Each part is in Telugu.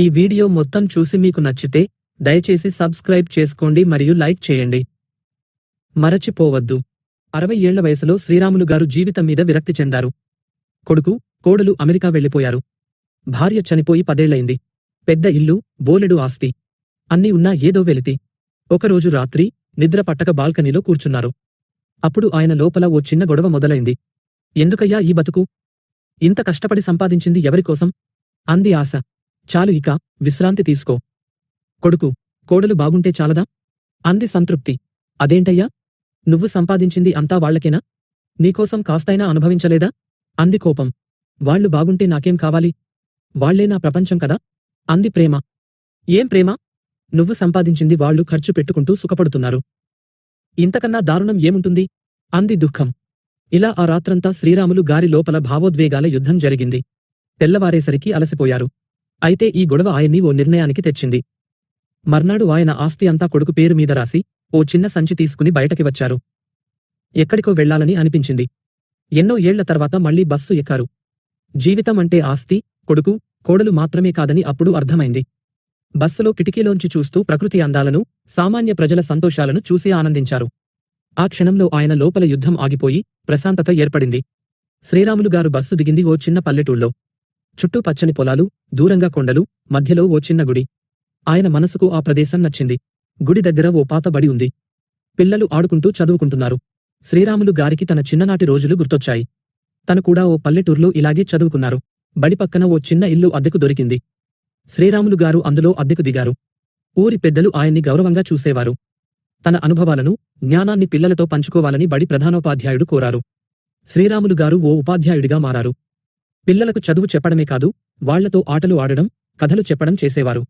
ఈ వీడియో మొత్తం చూసి మీకు నచ్చితే దయచేసి సబ్స్క్రైబ్ చేసుకోండి మరియు లైక్ చేయండి. మరచిపోవద్దు. అరవై ఏళ్ళ వయసులో శ్రీరాములు గారు జీవితం మీద విరక్తి చెందారు. కొడుకు కోడలు అమెరికా వెళ్ళిపోయారు భార్య చనిపోయి పదేళ్ళయింది పెద్ద ఇల్లు బోలెడు ఆస్తి. అన్నీ ఉన్నా ఏదో వెలితి. ఒకరోజు రాత్రి నిద్ర పట్టక బాల్కనీలో కూర్చున్నారు. అప్పుడు ఆయన లోపల ఓ చిన్న గొడవ మొదలైంది. ఎందుకయ్యా ఈ బతుకు? ఇంత కష్టపడి సంపాదించింది ఎవరికోసం? అంది ఆశ. చాలు ఇక విశ్రాంతి తీసుకో. కొడుకు కోడలు బాగుంటే చాలదా? అంది సంతృప్తి. అదేంటయ్యా? నువ్వు సంపాదించింది అంతా వాళ్ళకేనా నీకోసం కాస్తైనా అనుభవించలేదా? అంది కోపం. వాళ్ళు బాగుంటే నాకేం కావాలి? వాళ్ళే నా ప్రపంచం కదా? అంది ప్రేమ. ఏం ప్రేమ? నువ్వు సంపాదించింది వాళ్ళు ఖర్చు పెట్టుకుంటూ సుఖపడుతున్నారు. ఇంతకన్నా దారుణం ఏముంటుంది? అంది దుఃఖం. ఇలా ఆ రాత్రంతా శ్రీరాములు గారి లోపల భావోద్వేగాల యుద్ధం జరిగింది. తెల్లవారేసరికి అలసిపోయారు. అయితే ఈ గొడవ ఆయన్ని ఓ నిర్ణయానికి తెచ్చింది. మర్నాడు ఆయన ఆస్తి అంతా కొడుకు పేరు మీద రాసి ఓ చిన్న సంచి తీసుకుని బయటకి వచ్చారు. ఎక్కడికో వెళ్ళాలని అనిపించింది. ఎన్నో ఏళ్ళ తర్వాత మళ్ళీ బస్సు ఎక్కారు. జీవితం అంటే ఆస్తి కొడుకు కోడలు మాత్రమే కాదని అప్పుడు అర్థమైంది. బస్సులో కిటికీలోంచి చూస్తూ ప్రకృతి అందాలను సామాన్య ప్రజల సంతోషాలను చూసి ఆనందించారు. ఆ క్షణంలో ఆయన లోపల యుద్ధం ఆగిపోయి ప్రశాంతత ఏర్పడింది. శ్రీరాములుగారు బస్సు దిగింది ఓ చిన్న పల్లెటూళ్ళో. చుట్టూ పచ్చని పొలాలు దూరంగా కొండలు మధ్యలో ఓ చిన్న గుడి. ఆయన మనసుకు ఆ ప్రదేశం నచ్చింది. గుడి దగ్గర ఓ పాత బడి ఉంది. పిల్లలు ఆడుకుంటూ చదువుకుంటున్నారు. శ్రీరాములు గారికి తన చిన్ననాటి రోజులు గుర్తొచ్చాయి. తను కూడా ఓ పల్లెటూర్లో ఇలాగే చదువుకున్నారు. బడి పక్కన ఓ చిన్న ఇల్లు అద్దెకు దొరికింది. శ్రీరాములు గారు అందులో అద్దెకు దిగారు. ఊరి పెద్దలు ఆయన్ని గౌరవంగా చూసేవారు. తన అనుభవాలను జ్ఞానాన్ని పిల్లలతో పంచుకోవాలని బడి ప్రధానోపాధ్యాయుడు కోరారు. శ్రీరాములు గారు ఓ ఉపాధ్యాయుడిగా మారారు. పిల్లలకు చదువు చెప్పడమే కాదు వాళ్ళతో ఆటలు ఆడడం కథలు చెప్పడం చేసేవారు.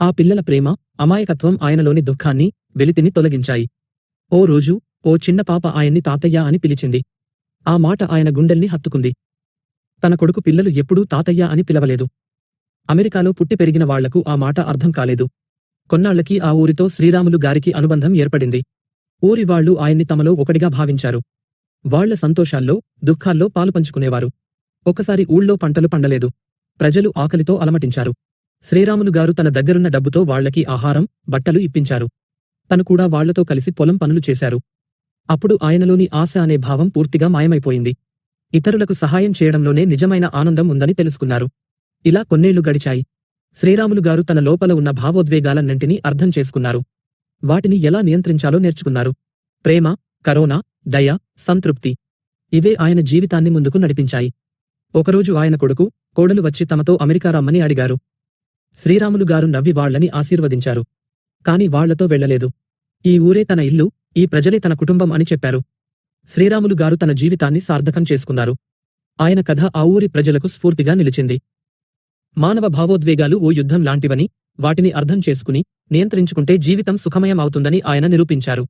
ఆ పిల్లల ప్రేమ అమాయకత్వం ఆయనలోని దుఃఖాన్ని వెలితిని తొలగించాయి. ఓ రోజు ఓ చిన్న పాప ఆయన్ని తాతయ్య అని పిలిచింది. ఆ మాట ఆయన గుండెల్ని హత్తుకుంది. తన కొడుకు పిల్లలు ఎప్పుడూ తాతయ్య అని పిలవలేదు. అమెరికాలో పుట్టి పెరిగిన వాళ్ళకు ఆ మాట అర్థం కాలేదు. కొన్నాళ్ళకి ఆ ఊరితో శ్రీరాములు గారికి అనుబంధం ఏర్పడింది. ఊరివాళ్ళు ఆయన్ని తమలో ఒకటిగా భావించారు. వాళ్ళ సంతోషాల్లో దుఃఖాల్లో పాలుపంచుకునేవారు ఒకసారి ఊళ్ళో పంటలు పండలేదు. ప్రజలు ఆకలితో అలమటించారు. శ్రీరాములు గారు తన దగ్గరున్న డబ్బుతో వాళ్ళకి ఆహారం బట్టలు ఇప్పించారు. తను కూడా వాళ్ళతో కలిసి పొలం పనులు చేశారు. అప్పుడు ఆయనలోని ఆశ అనే భావం పూర్తిగా మాయమైపోయింది. ఇతరులకు సహాయం చేయడంలోనే నిజమైన ఆనందం ఉందని తెలుసుకున్నారు. ఇలా కొన్నేళ్ళు గడిచాయి. శ్రీరాములు గారు తన లోపల ఉన్న భావోద్వేగాలన్నింటినీ అర్థం చేసుకున్నారు. వాటిని ఎలా నియంత్రించాలో నేర్చుకున్నారు. ప్రేమ కరోనా దయ సంతృప్తి ఇవే ఆయన జీవితాన్ని ముందుకు నడిపించాయి. ఒకరోజు ఆయన కొడుకు కోడలు వచ్చి తమతో అమెరికా రమ్మని అడిగారు. శ్రీరాములు గారు నవ్వి వాళ్ళని ఆశీర్వదించారు. కాని వాళ్ళతో వెళ్ళలేదు ఈ ఊరే తన ఇల్లు ఈ ప్రజలే తన కుటుంబం అని చెప్పారు. శ్రీరాములు గారు తన జీవితాన్ని సార్థకం చేసుకున్నారు. ఆయన కథ ఆ ఊరి ప్రజలకు స్ఫూర్తిగా నిలిచింది. మానవ భావోద్వేగాలు ఓ యుద్ధం లాంటివని వాటిని అర్థం చేసుకుని నియంత్రించుకుంటే జీవితం సుఖమయం అవుతుందని ఆయన నిరూపించారు.